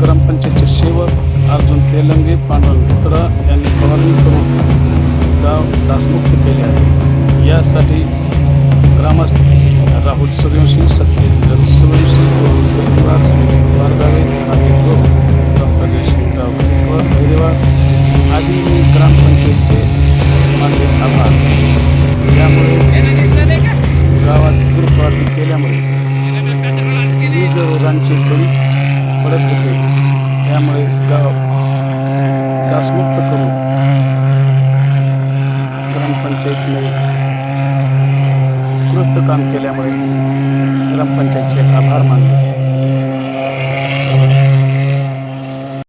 ग्रामपंचायतचे सेवक अर्जुन तेलंगे पांडुरंग यांनी फवारणी करून गाव डासमुक्त केले आहे यासाठी आदी ग्रामपंचायतचे मानले आभार. यामुळे गावात पूर केल्यामुळे विविध रोगांचे बळी पडत होते. त्यामुळे गाव डासमुक्त करून ग्रामपंचायतने उत्कृष्ट काम केल्यामुळे ग्रामपंचायतचे आभार मानले.